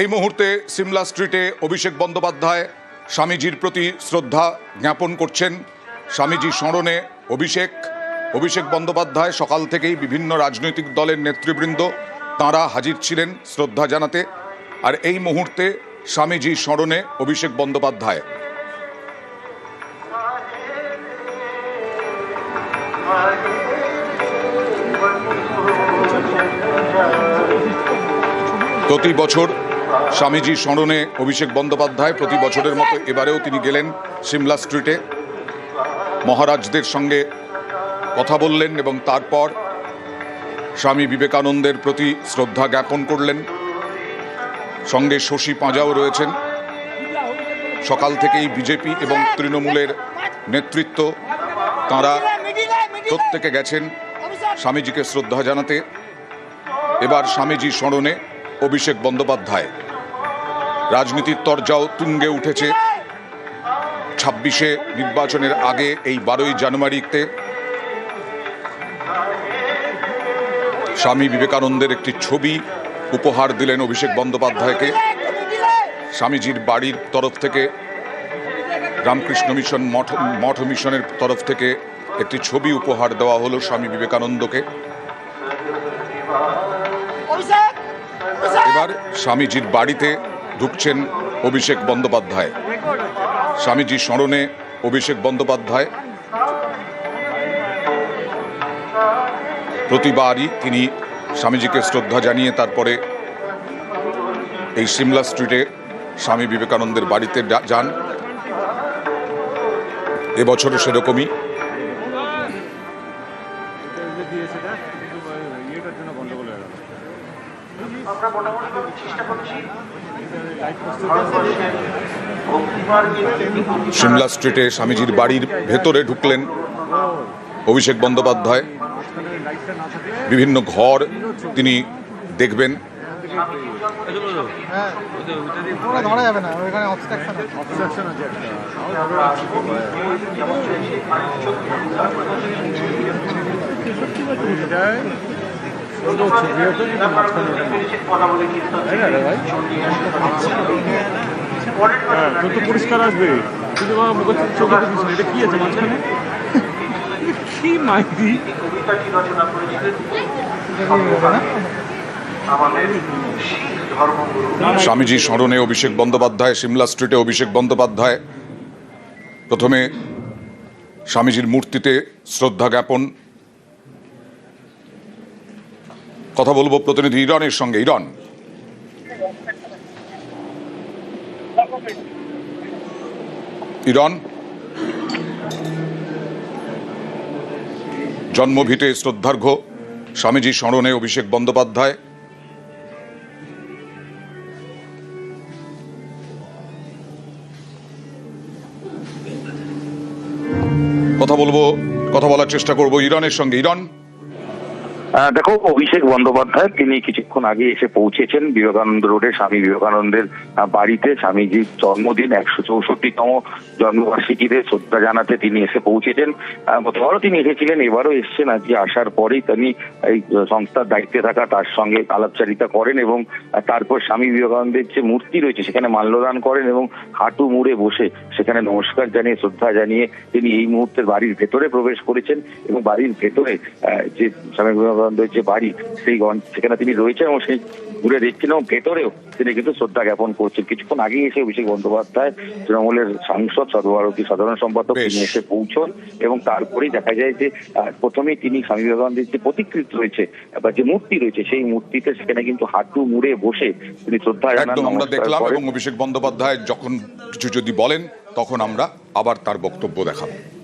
এই মুহূর্তে সিমলা স্ট্রিটে অভিষেক বন্দ্যোপাধ্যায় স্বামীজির প্রতি শ্রদ্ধা জ্ঞাপন করছেন। স্বামীজি স্মরণে অভিষেক অভিষেক বন্দ্যোপাধ্যায় সকাল থেকেই বিভিন্ন রাজনৈতিক দলের নেতৃবৃন্দ, তাঁরা হাজির ছিলেন শ্রদ্ধা জানাতে। আর এই মুহূর্তে স্বামীজি স্মরণে অভিষেক বন্দ্যোপাধ্যায়। প্রতি বছর স্বামীজি স্মরণে অভিষেক বন্দ্যোপাধ্যায় প্রতি বছরের মতো এবারেও তিনি গেলেন সিমলা স্ট্রিটে। মহারাজদের সঙ্গে কথা বললেন এবং তারপর স্বামী বিবেকানন্দের প্রতি শ্রদ্ধা জ্ঞাপন করলেন। সঙ্গে শশী পাঁজাও রয়েছেন। সকাল থেকেই বিজেপি এবং তৃণমূলের নেতৃত্ব, তাঁরা প্রত্যেকে গেছেন স্বামীজিকে শ্রদ্ধা জানাতে। এবার স্বামীজি স্মরণে অভিষেক বন্দ্যোপাধ্যায়। রাজনীতির তরজাও তুঙ্গে উঠেছে। ছাব্বিশে নির্বাচনের আগে এই বারোই জানুয়ারিতে স্বামী বিবেকানন্দের একটি ছবি উপহার দিলেন অভিষেক বন্দ্যোপাধ্যায়কে। স্বামীজির বাড়ির তরফ থেকে রামকৃষ্ণ মিশন মঠ মঠ মিশনের তরফ থেকে একটি ছবি উপহার দেওয়া হলো স্বামী বিবেকানন্দকে। এবার স্বামীজির বাড়িতে ঢুকছেন অভিষেক বন্দ্যোপাধ্যায়। স্বামীজি স্মরণে অভিষেক বন্দ্যোপাধ্যায়। প্রতিবারই তিনি স্বামীজিকে শ্রদ্ধা জানিয়ে তারপরে এই সিমলা স্ট্রিটে স্বামী বিবেকানন্দের বাড়িতে যান। এবছরও সেরকমই। আমরা মোটামুটি চেষ্টা করছি। সিমলা স্ট্রিটে স্বামীজির বাড়ির ভেতরে ঢুকলেন অভিষেক বন্দ্যোপাধ্যায়। বিভিন্ন ঘর তিনি দেখবেন। না স্বামীজি স্মরণে অভিষেক বন্দ্যোপাধ্যায় সিমলা স্ট্রিটে অভিষেক বন্দ্যোপাধ্যায়। প্রথমে স্বামীজির মূর্তিতে শ্রদ্ধা জ্ঞাপন কথা বলব প্রতিনিধি ইরনের সঙ্গে, ইরন। ইরন। জন্মভিটে শ্রদ্ধার্ঘ্য স্বামীজি স্মরণে অভিষেক বন্দ্যোপাধ্যায়। কথা বলব, কথা বলার চেষ্টা করব ইরানের সঙ্গে, ইরান। দেখো, অভিষেক বন্দ্যোপাধ্যায়, তিনি কিছুক্ষণ আগে এসে পৌঁছেছেন বিবেকানন্দ রোডে। স্বামী বিবেকানন্দের বাড়িতে স্বামীজির জন্মদিন, একশো চৌষট্টিতম জন্মবার্ষিকীতে শ্রদ্ধা জানাতে তিনি এসে পৌঁছেছেন। গতবারও তিনি এসেছিলেন, এবারও এসছেন। আজকে আসার পরেই তিনি এই সংস্থার দায়িত্বে থাকা, তার সঙ্গে আলাপচারিতা করেন এবং তারপর স্বামী বিবেকানন্দের যে মূর্তি রয়েছে, সেখানে মাল্যদান করেন এবং হাঁটু মুড়ে বসে সেখানে নমস্কার জানিয়ে, শ্রদ্ধা জানিয়ে তিনি এই মুহূর্তে বাড়ির ভেতরে প্রবেশ করেছেন এবং বাড়ির ভেতরে যে স্বামী বিবেকানন্দের যে বাড়ি সেই সেখানে তিনি রয়েছেন এবং সেই ঘুরে দেখছেন এবং ভেতরেও তিনি কিন্তু শ্রদ্ধা জ্ঞাপন করছেন। কিছুক্ষণ আগেই এসে অভিষেক বন্দ্যোপাধ্যায় তৃণমূলের সাংসদ সর্বভারতী সাধারণ সম্পাদক তিনি এসে পৌঁছন এবং তারপরেই দেখা যায় যে আহ, প্রথমেই তিনি স্বামী বিবেকানন্দের যে প্রতিকৃতি রয়েছে বা যে মূর্তি রয়েছে সেই মূর্তিতে সেখানে কিন্তু হাঁটু মুড়ে বসে তিনি শ্রদ্ধা একদম আমরা দেখলাম এবং অভিষেক বন্দ্যোপাধ্যায় যখন কিছু যদি বলেন তখন আমরা আবার তার বক্তব্য দেখাবো।